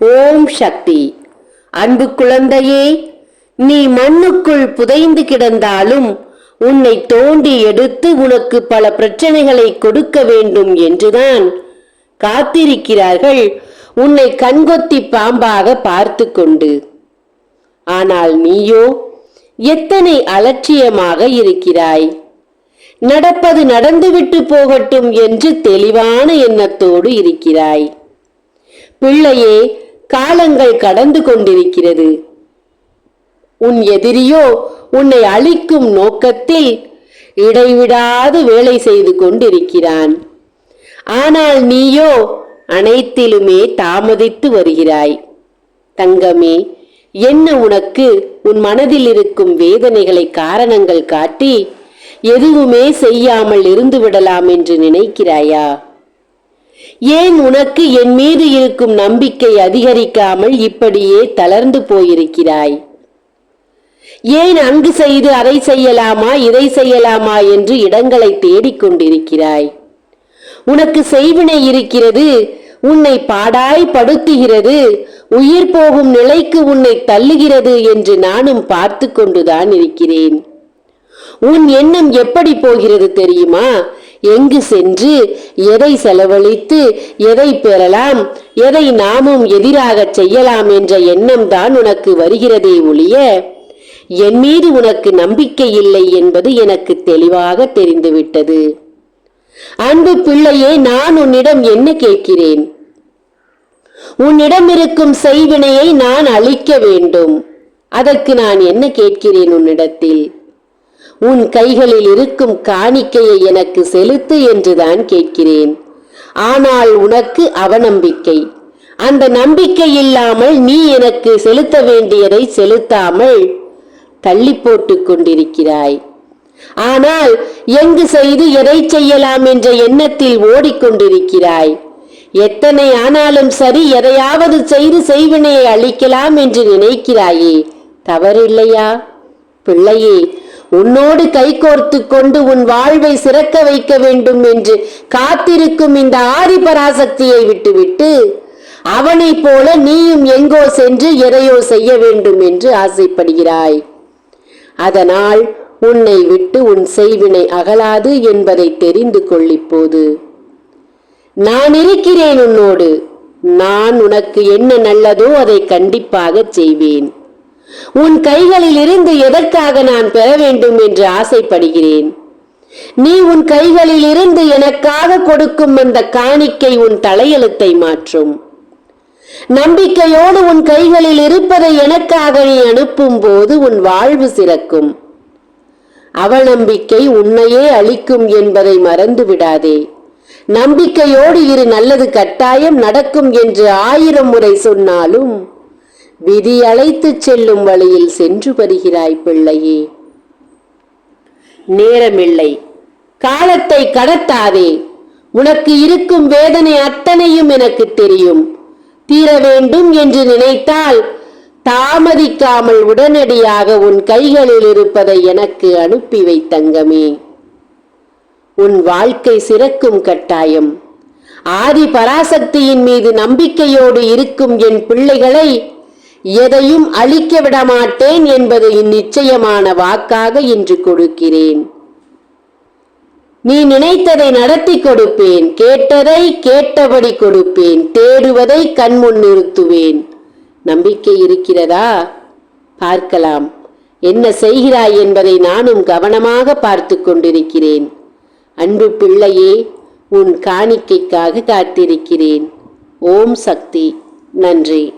ஓம் சக்தி. அன்பு குழந்தையே நீ மண்ணுக்குள் புதைந்து கிடந்தாலும் உன்னை தோண்டி எடுத்து உனக்கு பல பிரச்சனைகளை கொடுக்க வேண்டும் என்றுதான் காத்திருக்கிறார்கள் உன்னை கண்கொத்தி பாம்பாக பார்த்து கொண்டு ஆனால் நீயோ எத்தனை அலட்சியமாக இருக்கிறாய்? நடப்பது நடந்துவிட்டு போகட்டும் என்று தெளிவான எண்ணத்தோடு இருக்கிறாய். பிள்ளையே காலங்கள் கடந்து கொண்டிருக்கிறது. உன் எதிரியோ உன்னை அழிக்கும் நோக்கத்தில் இடைவிடாது வேலை செய்து கொண்டிருக்கிறான். ஆனால் நீயோ அனைத்திலுமே தாமதித்து வருகிறாய். தங்கமே என்ன உனக்கு உன் மனதில் இருக்கும் வேதனைகளை காரணங்கள் காட்டி எதுவுமே செய்யாமல் இருந்து விடலாம் என்று நினைக்கிறாயா? ஏன் உனக்கு என் மீது இருக்கும் நம்பிக்கை அதிகரிக்காமல் இப்படியே தளர்ந்து போயிருக்கிறாய்? ஏன் அங்கு செய்து அதை செய்யலாமா இதை செய்யலாமா என்று இடங்களை தேடிக்கொண்டிருக்கிறாய் உனக்கு செய்வினை இருக்கிறது உன்னை பாடாய் படுத்துகிறது உயிர் போகும் நிலைக்கு உன்னை தள்ளுகிறது என்று நானும் பார்த்து கொண்டுதான் இருக்கிறேன். உன் எண்ணம் எப்படி போகிறது தெரியுமா? எங்கு சென்று எதை செலவழித்து எதை பெறலாம் எதை நாமும் எதிராக செய்யலாம் என்ற எண்ணம் தான் உனக்கு வருகிறதே ஒழிய என் மீது உனக்கு நம்பிக்கை இல்லை என்பது எனக்கு தெளிவாக தெரிந்துவிட்டது. அன்பு பிள்ளையே நான் உன்னிடம் என்ன கேட்கிறேன்? உன்னிடம் இருக்கும் செய்வினையை நான் அழிக்க வேண்டும். அதற்கு நான் என்ன கேட்கிறேன் உன்னிடத்தில்? உன் கைகளில் இருக்கும் காணிக்கையை எனக்கு செலுத்து என்றுதான் கேட்கிறேன். ஆனால் உனக்கு அவநம்பிக்கை. அந்த நம்பிக்கை இல்லாமல் நீ எனக்கு செலுத்த வேண்டியதை செலுத்தாமல் தள்ளி போட்டு கொண்டிருக்கிறாய். ஆனால் எங்கு செய்து எதை செய்யலாம் என்ற எண்ணத்தில் ஓடிக்கொண்டிருக்கிறாய் எத்தனை ஆனாலும் சரி எதையாவது செய்து செய்வினையை அளிக்கலாம் என்று நினைக்கிறாயே. தவறில்லையா? பிள்ளையே உன்னோடு கைகோர்த்து கொண்டு உன் வாழ்வை சிறக்க வைக்க வேண்டும் என்று காத்திருக்கும் இந்த ஆதி பராசக்தியை விட்டுவிட்டு அவனைப் போல நீயும் எங்கோ சென்று எதையோ செய்ய வேண்டும் என்று ஆசைப்படுகிறாய். அதனால் உன்னை விட்டு உன் செய்வினை அகலாது என்பதை தெரிந்து கொள் இப்போது நான் இருக்கிறேன் உன்னோடு. நான் உனக்கு என்ன நல்லதோ அதை கண்டிப்பாக செய்வேன். உன் கைகளில் இருந்து எதற்காக நான் பெற வேண்டும் என்று ஆசைப்படுகிறேன்? நீ உன் கைகளில் இருந்து எனக்காக கொடுக்கும் அந்த காணிக்கை உன் தலையெழுத்தை மாற்றும். நம்பிக்கையோடு உன் கைகளில் இருப்பதை எனக்காக நீ அனுப்பும் போது உன் வாழ்வு சிறக்கும். அவநம்பிக்கை உன்னையே அளிக்கும் என்பதை மறந்து விடாதே நம்பிக்கையோடு இரு நல்லது கட்டாயம் நடக்கும் என்று ஆயிரம் முறை சொன்னாலும் விதி அழைத்துச் செல்லும் வழியில் சென்று வருகிறாய் பிள்ளையே. நேரமில்லை. காலத்தை கடத்தாதே. உனக்கு இருக்கும் வேதனை அத்தனையும் எனக்கு தெரியும். தீர வேண்டும் என்று நினைத்தால் தாமதிக்காமல் உடனடியாக உன் கைகளில் இருப்பதை எனக்கு அனுப்பி வை தங்கமே. உன் வாழ்க்கை சிறக்கும் கட்டாயம். ஆதி பராசக்தியின் மீது நம்பிக்கையோடு இருக்கும் என் பிள்ளைகளை எதையும் அழிக்க விட மாட்டேன் என்பது நிச்சயமான வாக்காக இன்று கொடுக்கிறேன். நீ நினைத்ததை நடத்தி கொடுப்பேன் கேட்டதை கேட்டபடி கொடுப்பேன் தேடுவதை கண்முன் நிறுத்துவேன். நம்பிக்கை இருக்கிறதா? பார்க்கலாம். என்ன செய்கிறாய் என்பதை நானும் கவனமாக பார்த்து கொண்டிருக்கிறேன். அன்பு பிள்ளையே உன் காணிக்கைக்காக காத்திருக்கிறேன். ஓம் சக்தி. நன்றி.